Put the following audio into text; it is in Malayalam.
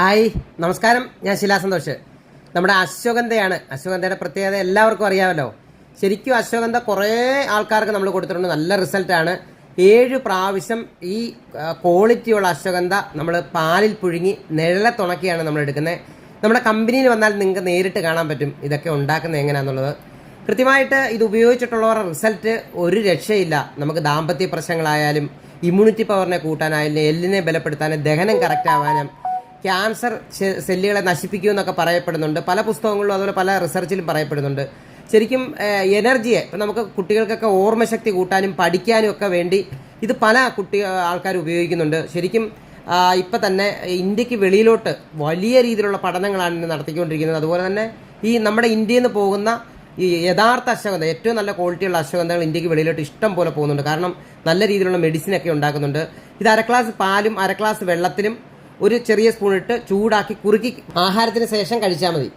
ഹായ് നമസ്കാരം. ഞാൻ ശിലാ സന്തോഷ്. നമ്മുടെ അശ്വഗന്ധയാണ്. അശ്വഗന്ധയുടെ പ്രത്യേകത എല്ലാവർക്കും അറിയാമല്ലോ. ശരിക്കും അശ്വഗന്ധ കുറേ ആൾക്കാർക്ക് നമ്മൾ കൊടുത്തിട്ടുണ്ട്. നല്ല റിസൾട്ടാണ് ഏഴ് പ്രാവശ്യം ഈ ക്വാളിറ്റിയുള്ള അശ്വഗന്ധ നമ്മൾ പാലിൽ പുഴുങ്ങി നിഴലെ തുണക്കിയാണ് നമ്മൾ എടുക്കുന്നത്. നമ്മുടെ കമ്പനിയിൽ വന്നാൽ നിങ്ങൾക്ക് നേരിട്ട് കാണാൻ പറ്റും. ഇതൊക്കെ ഉണ്ടാക്കുന്നത് എങ്ങനെയാണെന്നുള്ളത് കൃത്യമായിട്ട് ഇത് ഉപയോഗിച്ചിട്ടുള്ളവരുടെ റിസൾട്ട് ഒരു രക്ഷയില്ല. നമുക്ക് ദാമ്പത്യ പ്രശ്നങ്ങളായാലും ഇമ്മ്യൂണിറ്റി പവറിനെ കൂട്ടാനായാലും എല്ലിനെ ബലപ്പെടുത്താനും ദഹനം കറക്റ്റ് ആവാനും ക്യാൻസർ സെല്ലുകളെ നശിപ്പിക്കുമെന്നൊക്കെ പറയപ്പെടുന്നുണ്ട്. പല പുസ്തകങ്ങളിലും അതുപോലെ പല റിസർച്ചിലും പറയപ്പെടുന്നുണ്ട്. ശരിക്കും എനർജിയെ ഇപ്പം നമുക്ക് കുട്ടികൾക്കൊക്കെ ഓർമ്മശക്തി കൂട്ടാനും പഠിക്കാനും ഒക്കെ വേണ്ടി ഇത് പല കുട്ടി ആൾക്കാർ ഉപയോഗിക്കുന്നുണ്ട്. ശരിക്കും ഇപ്പം തന്നെ ഇന്ത്യയ്ക്ക് വെളിയിലോട്ട് വലിയ രീതിയിലുള്ള പഠനങ്ങളാണ് ഇന്ന് നടത്തിക്കൊണ്ടിരിക്കുന്നത്. അതുപോലെ തന്നെ ഈ നമ്മുടെ ഇന്ത്യയിൽ നിന്ന് പോകുന്ന ഈ യഥാർത്ഥ അശ്വഗന്ധ ഏറ്റവും നല്ല ക്വാളിറ്റിയുള്ള അശ്വഗന്ധകൾ ഇന്ത്യയ്ക്ക് വെളിയിലോട്ട് ഇഷ്ടം പോലെ പോകുന്നുണ്ട്. കാരണം നല്ല രീതിയിലുള്ള മെഡിസിനൊക്കെ ഉണ്ടാക്കുന്നുണ്ട്. ഇത് അര ഗ്ലാസ് പാലും അര ഗ്ലാസ് വെള്ളത്തിലും ഒരു ചെറിയ സ്പൂൺ ഇട്ട് ചൂടാക്കി കുറുക്കി ആഹാരത്തിന് ശേഷം കഴിച്ചാൽ മതി.